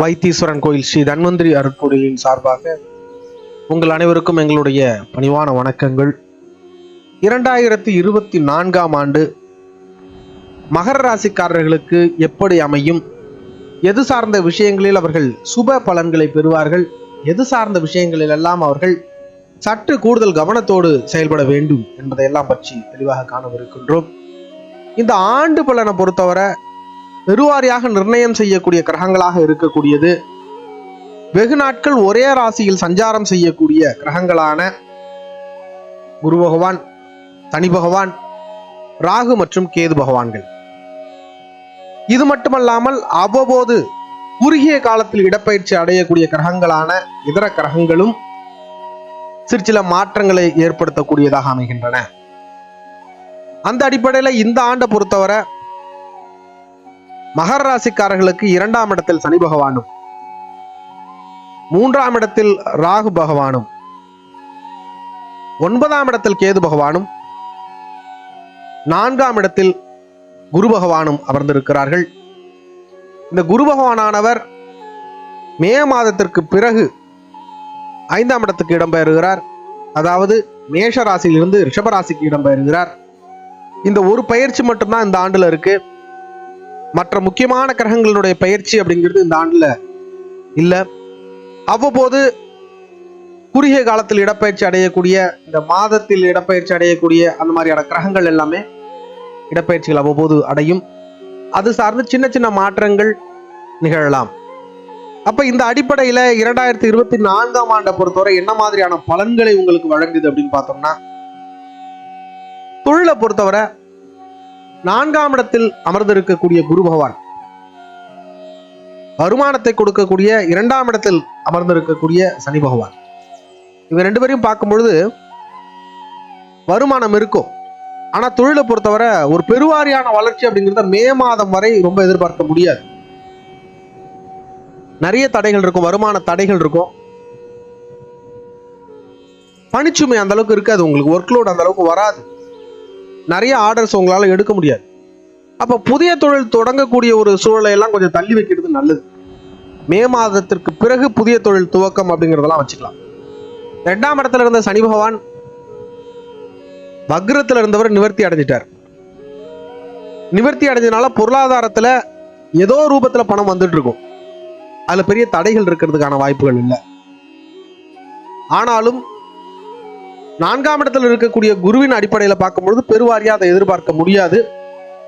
வைத்தீஸ்வரன் கோயில் ஸ்ரீ தன்வந்திரி அருட்கோயிலின் சார்பாக உங்கள் அனைவருக்கும் எங்களுடைய பணிவான வணக்கங்கள். இரண்டாயிரத்தி இருபத்தி நான்காம் ஆண்டு மகர ராசிக்காரர்களுக்கு எப்படி அமையும்? எது சார்ந்த விஷயங்களில் அவர்கள் சுப பலன்களை பெறுவார்கள்? எது சார்ந்த விஷயங்களில் எல்லாம் அவர்கள் சற்று கூடுதல் கவனத்தோடு செயல்பட வேண்டும் என்பதையெல்லாம் பற்றி தெளிவாக காணவிருக்கின்றோம். இந்த ஆண்டு பலனை பொறுத்தவரை பெருவாரியாக நிர்ணயம் செய்யக்கூடிய கிரகங்களாக இருக்கக்கூடியது. வெகு நாட்கள் ஒரே ராசியில் சஞ்சாரம் செய்யக்கூடிய கிரகங்களான குரு பகவான் சனி பகவான் ராகு மற்றும் கேது பகவான்கள். இது மட்டுமல்லாமல் அவ்வப்போது குறுகிய காலத்தில் இடப்பயிற்சி அடையக்கூடிய கிரகங்களான இதர கிரகங்களும் சிறு சில மாற்றங்களை ஏற்படுத்தக்கூடியதாக அமைகின்றன. அந்த அடிப்படையில் இந்த ஆண்டை பொறுத்தவரை மகர ராசிக்காரர்களுக்கு இரண்டாம் இடத்தில் சனி பகவானும் மூன்றாம் இடத்தில் ராகு பகவானும் ஒன்பதாம் இடத்தில் கேது பகவானும் நான்காம் இடத்தில் குரு பகவானும் அமர்ந்திருக்கிறார்கள். இந்த குரு பகவானானவர் மே மாதத்திற்கு பிறகு ஐந்தாம் இடத்துக்கு இடம்பெயர்கிறார். அதாவது மேஷ ராசியிலிருந்து ரிஷபராசிக்கு இடம்பெயர்கிறார். இந்த ஒரு பயிற்சி மட்டும்தான் இந்த ஆண்டுல இருக்கு. மற்ற முக்கியமான கிரகங்களுடைய பயிற்சி அப்படிங்கிறது இந்த ஆண்டுல இல்ல. அவ்வப்போது குறுகிய காலத்தில் இடப்பயிற்சி அடையக்கூடிய இந்த மாதத்தில் இடப்பெயர்ச்சி அடையக்கூடிய அந்த மாதிரியான கிரகங்கள் எல்லாமே இடப்பயிற்சிகள் அவ்வப்போது அடையும். அது சார்ந்து சின்ன சின்ன மாற்றங்கள் நிகழலாம். அப்ப இந்த அடிப்படையில இரண்டாயிரத்தி இருபத்தி நான்காம் ஆண்டை பொறுத்தவரை என்ன மாதிரியான பலன்களை உங்களுக்கு வழங்குது அப்படின்னு பார்த்தோம்னா தொழிலை பொறுத்தவரை நான்காம் இடத்தில் அமர்ந்திருக்கக்கூடிய குரு பகவான். வருமானத்தை கொடுக்கக்கூடிய இரண்டாம் இடத்தில் அமர்ந்திருக்கக்கூடிய சனி பகவான். இவங்க ரெண்டு பேரையும் பார்க்கும் பொழுது வருமானம் இருக்கும். ஆனா தொழிலை பொறுத்தவரை ஒரு பெருவாரியான வளர்ச்சி அப்படிங்கிறத மே மாதம் வரை ரொம்ப எதிர்பார்க்க முடியாது. நிறைய தடைகள் இருக்கும் வருமான தடைகள் இருக்கும். பணிச்சுமை அந்த அளவுக்கு இருக்காது உங்களுக்கு ஒர்க் லோட் அந்த அளவுக்கு வராது. நிறைய ஆர்டர்ஸ் உங்களால எடுக்க முடியாது. அப்போ புதிய தொழில் தொடங்கக்கூடிய ஒரு சூழலையெல்லாம் கொஞ்சம் தள்ளி வைக்கிறது நல்லது. மே மாதத்திற்கு பிறகு புதிய தொழில் துவக்கம் அப்படிங்கிறதெல்லாம் வச்சுக்கலாம். ரெண்டாம் இடத்துல இருந்த சனி பகவான் வக்ரத்தில் இருந்தவர் நிவர்த்தி அடைஞ்சிட்டார். நிவர்த்தி அடைஞ்சதுனால பொருளாதாரத்துல ஏதோ ரூபத்துல பணம் வந்துட்டு இருக்கும். அதுல பெரிய தடைகள் இருக்கிறதுக்கான வாய்ப்புகள் இல்லை. ஆனாலும் நான்காம் இடத்துல இருக்கக்கூடிய குருவின் அடிப்படையில் பார்க்கும்பொழுது பெருவாரியாக அதை எதிர்பார்க்க முடியாது.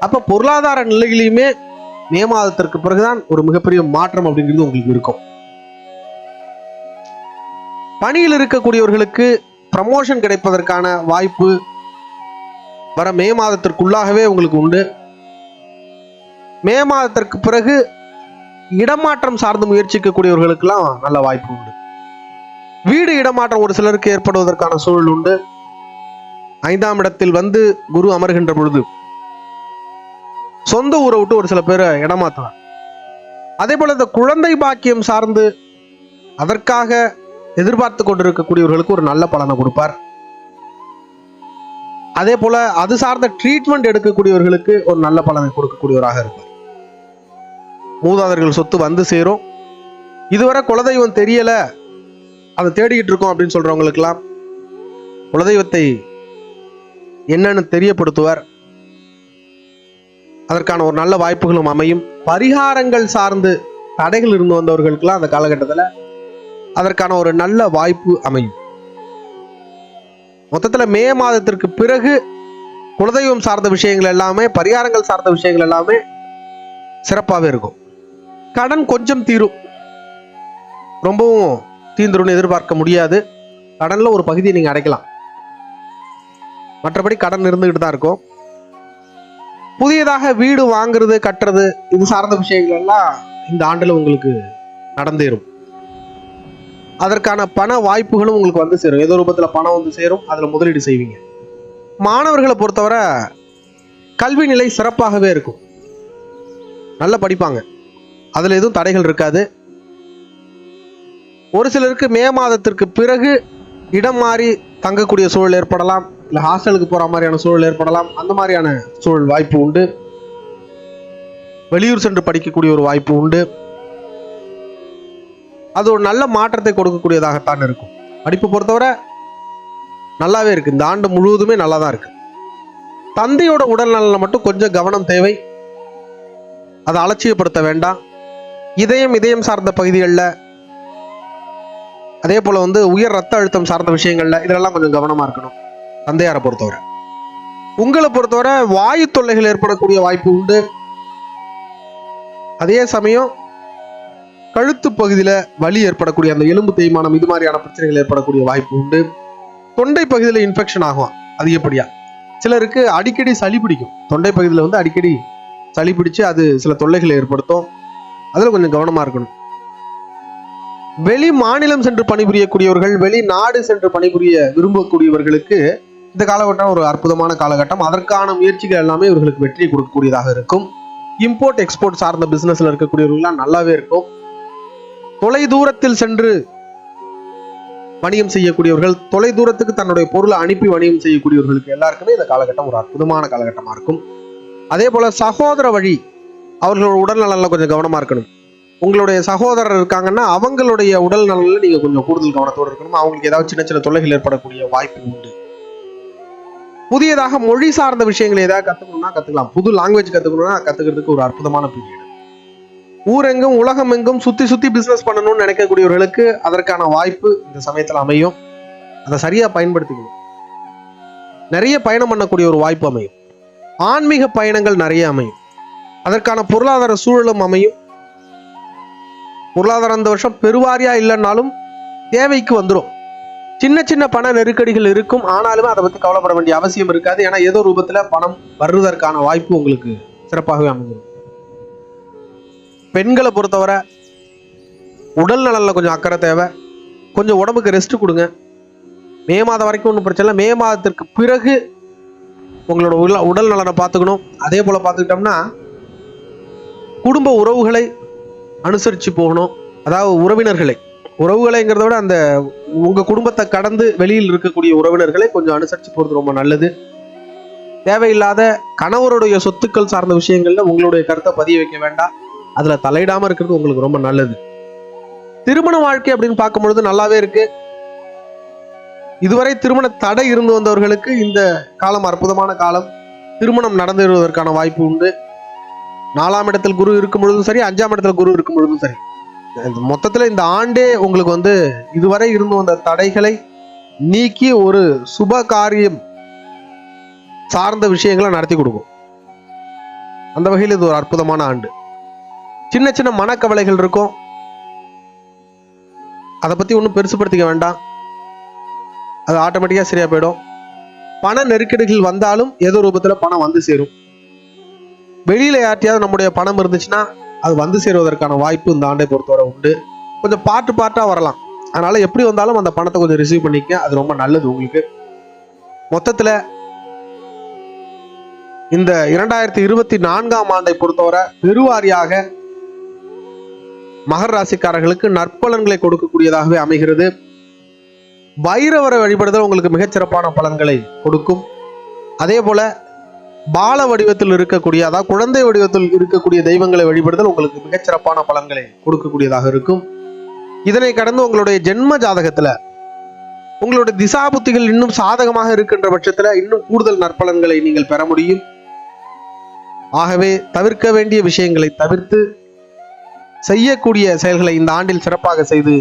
அப்போ பொருளாதார நிலையிலையுமே மே மாதத்திற்கு பிறகுதான் ஒரு மிகப்பெரிய மாற்றம் அப்படிங்கிறது உங்களுக்கு இருக்கும். பணியில் இருக்கக்கூடியவர்களுக்கு ப்ரமோஷன் கிடைப்பதற்கான வாய்ப்பு வர மே மாதத்திற்குள்ளாகவே உங்களுக்கு உண்டு. மே மாதத்திற்கு பிறகு இடமாற்றம் சார்ந்து முயற்சிக்கக்கூடியவர்களுக்கெல்லாம் நல்ல வாய்ப்பு உண்டு. வீடு இடமாற்றம் ஒரு சிலருக்கு ஏற்படுவதற்கான சூழல் உண்டு. ஐந்தாம் இடத்தில் வந்து குரு அமர்கின்ற பொழுது சொந்த ஊரை விட்டு ஒரு சில பேரை இடமாற்றுவார். அதே போல இந்த குழந்தை பாக்கியம் சார்ந்து அதற்காக எதிர்பார்த்து கொண்டிருக்கக்கூடியவர்களுக்கு ஒரு நல்ல பலனை கொடுப்பார். அதே போல அது சார்ந்த ட்ரீட்மெண்ட் எடுக்கக்கூடியவர்களுக்கு ஒரு நல்ல பலனை கொடுக்கக்கூடியவராக இருப்பார். மூதாதர்கள் சொத்து வந்து சேரும். இதுவரை குலதெய்வம் தெரியல. அதை தேடிக்கிட்டு இருக்கோம் அப்படின்னு சொல்றவங்களுக்கெல்லாம் குலதெய்வத்தை என்னன்னு தெரியப்படுத்துவார். அதற்கான ஒரு நல்ல வாய்ப்புகளும் அமையும். பரிகாரங்கள் சார்ந்து தடைகள் இருந்து வந்தவர்களுக்கெல்லாம் அந்த காலகட்டத்தில் அதற்கான ஒரு நல்ல வாய்ப்பு அமையும். மொத்தத்தில் மே மாதத்திற்கு பிறகு குலதெய்வம் சார்ந்த விஷயங்கள் எல்லாமே பரிகாரங்கள் சார்ந்த விஷயங்கள் எல்லாமே சிறப்பாகவே இருக்கும். கடன் கொஞ்சம் தீரும். ரொம்பவும் தீந்துரும்னு எதிர்பார்க்க முடியாது. கடனில் ஒரு பகுதியை நீங்கள் அடைக்கலாம். மற்றபடி கடன் இருந்துக்கிட்டு தான் இருக்கும். புதியதாக வீடு வாங்குறது கட்டுறது இது சார்ந்த விஷயங்கள் எல்லாம் இந்த ஆண்டில் உங்களுக்கு நடந்தேறும். அதற்கான பண வாய்ப்புகளும் உங்களுக்கு வந்து சேரும். ஏதோ ரூபத்தில் பணம் வந்து சேரும் அதில் முதலீடு செய்வீங்க. மாணவர்களை பொறுத்தவரை கல்வி நிலை சிறப்பாகவே இருக்கும். நல்லா படிப்பாங்க. அதில் எதுவும் தடைகள் இருக்காது. ஒரு சிலருக்கு மே மாதத்திற்கு பிறகு இடம் மாறி தங்கக்கூடிய சூழல் ஏற்படலாம் இல்லை ஹாஸ்டலுக்கு போகிற மாதிரியான சூழல் ஏற்படலாம். அந்த மாதிரியான சூழல் வாய்ப்பு உண்டு. வெளியூர் சென்று படிக்கக்கூடிய ஒரு வாய்ப்பு உண்டு. அது ஒரு நல்ல மாற்றத்தை கொடுக்கக்கூடியதாகத்தான் இருக்கும். படிப்பு பொறுத்தவரை நல்லாவே இருக்கு. இந்த ஆண்டு முழுவதுமே நல்லா தான் இருக்கு. தந்தையோட உடல்நலனில் மட்டும் கொஞ்சம் கவனம் தேவை. அதை அலட்சியப்படுத்த வேண்டாம். இதயம் இதயம் சார்ந்த பகுதிகளில் அதே போல வந்து உயர் ரத்த அழுத்தம் சார்ந்த விஷயங்கள்ல இதெல்லாம் கொஞ்சம் கவனமா இருக்கணும். தந்தையாரை பொறுத்தவரை. உங்களை பொறுத்தவரை வாயு தொல்லைகள் ஏற்படக்கூடிய வாய்ப்பு உண்டு. அதே சமயம் கழுத்து பகுதியில வலி ஏற்படக்கூடிய அந்த எலும்பு தேய்மானம் இது மாதிரியான பிரச்சனைகள் ஏற்படக்கூடிய வாய்ப்பு உண்டு. தொண்டை பகுதியில் இன்ஃபெக்ஷன் ஆகும். அதிகப்படியா சிலருக்கு அடிக்கடி சளி பிடிக்கும். தொண்டை பகுதியில் வந்து அடிக்கடி சளி பிடிச்சு அது சில தொல்லைகளை ஏற்படுத்தும். அதில் கொஞ்சம் கவனமா இருக்கணும். வெளி மாநிலம் சென்று பணிபுரியக்கூடியவர்கள் வெளி நாடு சென்று பணிபுரிய விரும்பக்கூடியவர்களுக்கு இந்த காலகட்டம் ஒரு அற்புதமான காலகட்டம். அதற்கான முயற்சிகள் எல்லாமே இவர்களுக்கு வெற்றியை கொடுக்கக்கூடியதாக இருக்கும். இம்போர்ட் எக்ஸ்போர்ட் சார்ந்த பிசினஸ்ல இருக்கக்கூடியவர்கள்லாம் நல்லாவே இருக்கும். தொலை தூரத்தில் சென்று வணிகம் செய்யக்கூடியவர்கள் தொலை தூரத்துக்கு தன்னுடைய பொருளை அனுப்பி வணிகம் செய்யக்கூடியவர்களுக்கு எல்லாருக்குமே இந்த காலகட்டம் ஒரு அற்புதமான காலகட்டமா இருக்கும். அதே போல சகோதர வழி அவர்களோட உடல் நலன்ல கொஞ்சம் கவனமா இருக்கணும். உங்களுடைய சகோதரர் இருக்காங்கன்னா அவங்களுடைய உடல் நலனில் நீங்க கொஞ்சம் கூடுதல் கவனத்தோடு இருக்கணும்? அவங்களுக்கு ஏதாவது சின்ன சின்ன தொல்லைகள் ஏற்படக்கூடிய வாய்ப்பு உண்டு. புதியதாக மொழி சார்ந்த விஷயங்களை ஏதாவது கத்துக்கணும்னா கத்துக்கலாம். புது லாங்குவேஜ் கத்துக்கணும்னா கத்துக்கிறதுக்கு ஒரு அற்புதமான பீரியட். ஊரெங்கும் உலகம் எங்கும் சுத்தி சுத்தி பிசினஸ் பண்ணணும்னு நினைக்கக்கூடியவர்களுக்கு அதற்கான வாய்ப்பு இந்த சமயத்துல அமையும். அதை சரியா பயன்படுத்திக்கணும். நிறைய பயணம் பண்ணக்கூடிய ஒரு வாய்ப்பு அமையும். ஆன்மீக பயணங்கள் நிறைய அமையும். அதற்கான பொருளாதார சூழலும் அமையும். பொருளாதாரம் இந்த வருஷம் பெருவாரியாக இல்லைன்னாலும் தேவைக்கு வந்துடும் சின்ன சின்ன பண நெருக்கடிகள் இருக்கும். ஆனாலுமே அதை பற்றி கவலைப்பட வேண்டிய அவசியம் இருக்காது. ஏன்னா ஏதோ ரூபத்தில் பணம் வருவதற்கான வாய்ப்பு உங்களுக்கு சிறப்பாகவே அமைஞ்சிடும் பெண்களை பொறுத்தவரை உடல் நலனில் கொஞ்சம் அக்கறை தேவை. கொஞ்சம் உடம்புக்கு ரெஸ்ட் கொடுங்க. மே மாதம் வரைக்கும் ஒன்றும் பிரச்சனை இல்லை. மே மாதத்திற்கு பிறகு உங்களோட உடல் உடல் நலனை பார்த்துக்கணும். அதே போல் பார்த்துக்கிட்டோம்னா குடும்ப உறவுகளை அனுசரித்து போகணும். அதாவது உறவினர்களை. உறவுகளைங்கிறத விட அந்த உங்க குடும்பத்தை கடந்து வெளியில் இருக்கக்கூடிய உறவினர்களை கொஞ்சம் அனுசரித்து போகிறது ரொம்ப நல்லது. தேவையில்லாத கணவருடைய சொத்துக்கள் சார்ந்த விஷயங்கள்ல உங்களுடைய கருத்தை பதிய வைக்க வேண்டாம். அதுல தலையிடாம இருக்கிறது உங்களுக்கு ரொம்ப நல்லது. திருமண வாழ்க்கை அப்படின்னு பார்க்கும் பொழுது நல்லாவே இருக்கு. இதுவரை திருமண தடை இருந்து வந்தவர்களுக்கு இந்த காலம் அற்புதமான காலம். திருமணம் நடந்து வருவதற்கான வாய்ப்பு உண்டு. நாலாம் இடத்தில் குரு இருக்கும் பொழுதும் சரி அஞ்சாம் இடத்துல குரு இருக்கும் பொழுதும் சரி. மொத்தத்தில் மொத்தத்துல இந்த ஆண்டே உங்களுக்கு வந்து இதுவரை இருந்து வந்த தடைகளை நீக்கி ஒரு சுப காரியம் சார்ந்த விஷயங்களை நடத்தி கொடுக்கும். அந்த வகையில் இது ஒரு அற்புதமான ஆண்டு. சின்ன சின்ன மனக்கவலைகள் இருக்கும். அதை பத்தி ஒன்றும் பெருசுப்படுத்திக்க வேண்டாம். அது ஆட்டோமேட்டிக்காக சரியா போயிடும். பண நெருக்கடிகள் வந்தாலும் ஏதோ ரூபத்துல பணம் வந்து சேரும். வெளியில யார்ட்டையாவது நம்முடைய பணம் இருந்துச்சுன்னா அது வந்து சேருவதற்கான வாய்ப்பு இந்த ஆண்டை பொறுத்தவரை உண்டு. கொஞ்சம் பாட்டு பாட்டா வரலாம். அதனால எப்படி வந்தாலும் அந்த பணத்தை கொஞ்சம் ரிசீவ் பண்ணிக்க அது ரொம்ப நல்லது உங்களுக்கு. மொத்தத்துல இந்த இரண்டாயிரத்தி இருபத்தி நான்காம் ஆண்டை பொறுத்தவரை பெருவாரியாக மகர ராசிக்காரர்களுக்கு நற்பலன்களை கொடுக்கக்கூடியதாகவே அமைகிறது. பைரவரை வழிபடுதல் உங்களுக்கு மிகச்சிறப்பான பலன்களை கொடுக்கும். அதே போல பால வடிவத்தில் இருக்கக்கூடிய அதாவது குழந்தை வடிவத்தில் இருக்கக்கூடிய தெய்வங்களை வழிபடுதல் உங்களுக்கு மிகச்சிறப்பான பலன்களை கொடுக்கக்கூடியதாக இருக்கும். இதனை கடந்து உங்களுடைய ஜென்ம ஜாதகத்துல உங்களுடைய திசா புத்திகள் இன்னும் சாதகமாக இருக்கின்ற பட்சத்துல இன்னும் கூடுதல் நற்பலன்களை நீங்கள் பெற முடியும். ஆகவே தவிர்க்க வேண்டிய விஷயங்களை தவிர்த்து செய்யக்கூடிய செயல்களை இந்த ஆண்டில் சிறப்பாக செய்து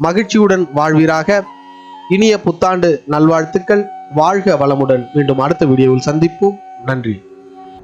மகிழ்ச்சியுடன் வாழ்வீராக. இனிய புத்தாண்டு நல்வாழ்த்துக்கள். வாழ்க வளமுடன். மீண்டும் அடுத்த வீடியோவில் சந்திப்போம். நன்றி.